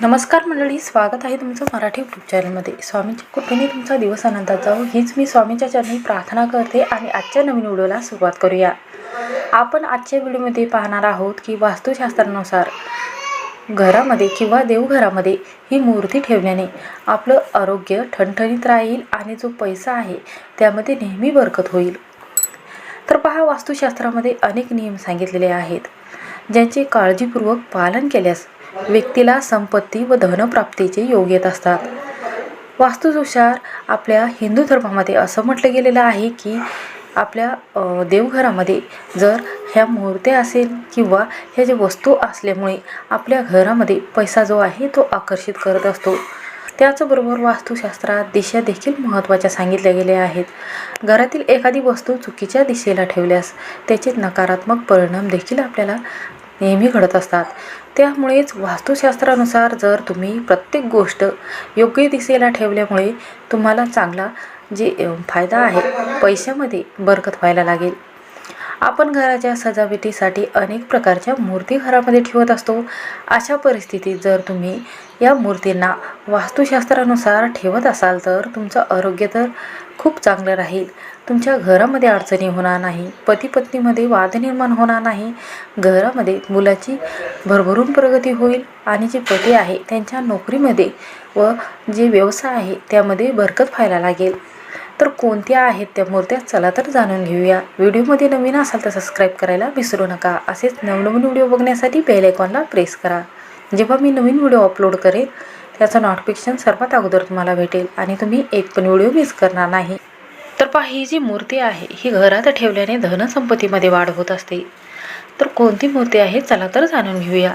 नमस्कार मंडळी स्वागत आहे तुमचं मराठी यूट्यूब चॅनलमध्ये स्वामींच्या कृपेने तुमचा दिवस आनंदात जाऊ हीच मी स्वामींच्या चरणी प्रार्थना करते आणि आजच्या नवीन व्हिडिओला सुरुवात करूया. आपण आजच्या व्हिडिओमध्ये पाहणार आहोत की वास्तुशास्त्रानुसार घरामध्ये किंवा देवघरामध्ये ही मूर्ती ठेवल्याने आपलं आरोग्य ठणठणीत राहील आणि जो पैसा आहे त्यामध्ये नेहमी बरकत होईल. तर पहा वास्तुशास्त्रामध्ये अनेक नियम सांगितलेले आहेत ज्यांचे काळजीपूर्वक पालन केल्यास व्यक्तीला संपत्ती व धनप्राप्तीचे योग येत असतात. वास्तुदोषार आपल्या हिंदू धर्मामध्ये असं म्हटलं गेलेलं आहे की आपल्या देवघरामध्ये जर ह्या मूर्त्या असेल किंवा ह्या ज्या वस्तू असल्यामुळे आपल्या घरामध्ये पैसा जो आहे तो आकर्षित करत असतो. त्याचबरोबर वास्तुशास्त्रात दिशा देखील महत्त्वाच्या सांगितल्या गेल्या आहेत. घरातील एखादी वस्तू चुकीच्या दिशेला ठेवल्यास त्याचे नकारात्मक परिणाम देखील आपल्याला नेहमी घडत असतात. त्यामुळेच वास्तुशास्त्रानुसार जर तुम्ही प्रत्येक गोष्ट योग्य दिशेला ठेवल्यामुळे तुम्हाला चांगला जे फायदा आहे पैशामध्ये बरकत व्हायला लागेल. आपण घराच्या सजावटीसाठी अनेक प्रकारच्या मूर्ती घरामध्ये ठेवत असतो. अशा परिस्थितीत जर तुम्ही या मूर्तींना वास्तुशास्त्रानुसार ठेवत असाल तर तुमचं आरोग्य तर खूप चांगलं राहील. तुमच्या घरामध्ये अडचणी होणार नाही पती पत्नीमध्ये वाद निर्माण होणार नाही घरामध्ये मुलाची भरभरून प्रगती होईल आणि जे पती आहे त्यांच्या नोकरीमध्ये व जे व्यवसाय आहे त्यामध्ये बरकत व्हायला लागेल. तर कोणत्या आहेत त्या मूर्त्या? चला तर जाणून घेऊया. व्हिडिओमध्ये नवीन असाल तर सबस्क्राईब करायला विसरू नका. असेच नवनवीन व्हिडिओ बघण्यासाठी बेल आयकॉनला प्रेस करा. जेव्हा मी नवीन व्हिडिओ अपलोड करेन त्याचं नोटिफिकेशन सर्वात अगोदर तुम्हाला भेटेल आणि तुम्ही एक पण व्हिडिओ मिस करणार नाही. तर पहा ही जी मूर्ती आहे ही घरात ठेवल्याने धनसंपत्तीमध्ये वाढ होत असते. तर कोणती मूर्ती आहे चला तर जाणून घेऊया.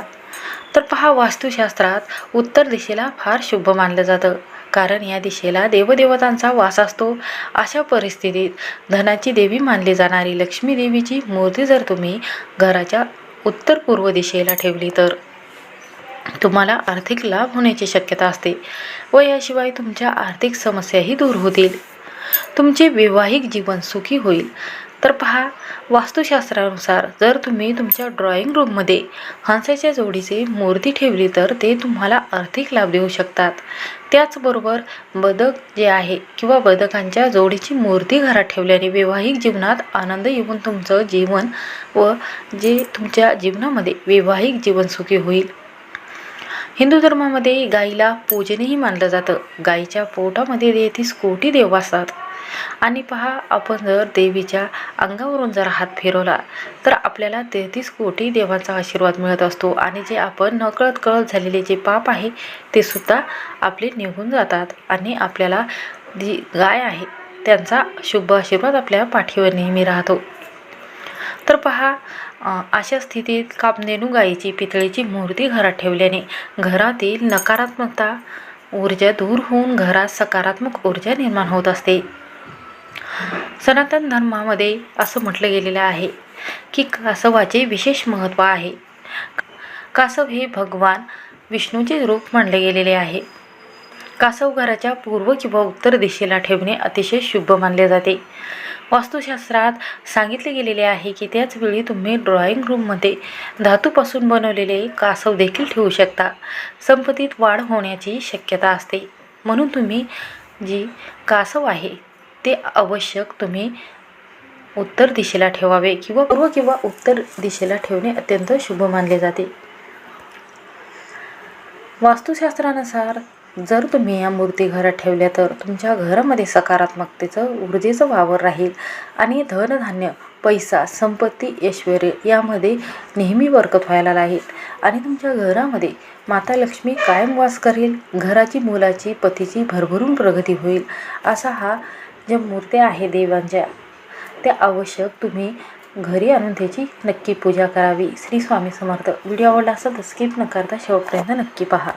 तर पहा वास्तुशास्त्रात उत्तर दिशेला फार शुभ मानलं जातं. कारण या दिशेला देवदेवतांचा वास असतो. अशा परिस्थितीत धनाची देवी मानली जाणारी लक्ष्मी देवीची मूर्ती जर तुम्ही घराच्या उत्तर पूर्व दिशेला ठेवली तर. तुम्हाला आर्थिक लाभ होण्याची शक्यता असते. व याशिवाय तुमच्या आर्थिक समस्याही दूर होतील. तुमचे वैवाहिक जीवन सुखी होईल. तर पहा वास्तुशास्त्रानुसार जर तुम्ही तुमच्या ड्रॉइंग रूममध्ये हंसाच्या जोडीचे मूर्ती ठेवली तर ते तुम्हाला आर्थिक लाभ देऊ शकतात. त्याचबरोबर बदक जे आहे किंवा बदकांच्या जोडीची मूर्ती घरात ठेवल्याने वैवाहिक जीवनात आनंद येऊन तुमचं जीवन व जे तुमच्या जीवनामध्ये वैवाहिक जीवन सुखी होईल. हिंदू धर्मामध्ये गाईला पूजनही मानलं जातं. गाईच्या पोटामध्ये तेहतीस कोटी देव असतात आणि पहा आपण जर देवीच्या अंगावरून जर हात फिरवला तर आपल्याला तेहतीस कोटी देवांचा आशीर्वाद मिळत असतो. आणि जे आपण नकळत कळत झालेले जे पाप आहे ते सुद्धा आपले निघून जातात. आणि आपल्याला जी गाय आहे त्यांचा शुभ आशीर्वाद आपल्या पाठीवर नेहमी राहतो. तर पहा अशा स्थितीत कामधेनू गायीची पितळीची मूर्ती घरात ठेवल्याने घरातील नकारात्मकता ऊर्जा दूर होऊन घरात सकारात्मक ऊर्जा निर्माण होत असते. सनातन धर्मामध्ये असं म्हटलं गेलेलं आहे की कासवाचे विशेष महत्त्व आहे. कासव हे भगवान विष्णूचे रूप मानले गेलेले आहे. कासव घराच्या पूर्व किंवा उत्तर दिशेला ठेवणे अतिशय शुभ मानले जाते. वास्तुशास्त्रात सांगितले गेलेले आहे की त्याच वेळी तुम्ही ड्रॉइंग रूममध्ये धातूपासून बनवलेले कासव देखील ठेवू शकता. संपत्तीत वाढ होण्याची शक्यता असते. म्हणून तुम्ही जी कासव आहे ते आवश्यक तुम्ही उत्तर दिशेला ठेवावे किंवा पूर्व किंवा उत्तर दिशेला ठेवणे अत्यंत शुभ मानले जाते. वास्तुशास्त्रानुसार जर तुम्ही या मूर्ती घरात ठेवल्या तर तुमच्या घरामध्ये सकारात्मकतेचं ऊर्जेचं वावर राहील आणि धनधान्य पैसा संपत्ती ऐश्वर यामध्ये नेहमी बरकत व्हायला लागेल. आणि तुमच्या घरामध्ये माता लक्ष्मी कायम वास करेल घराची मुलाची पतीची भरभरून प्रगती होईल असा हा ज्या मूर्त्या आहे देवांच्या त्या आवश्यक तुम्ही घरी आणून त्याची नक्की पूजा करावी. श्री स्वामी समर्थ. व्हिडिओ आवडला असेल तर स्किप न करता शेवटपर्यंत नक्की पहा.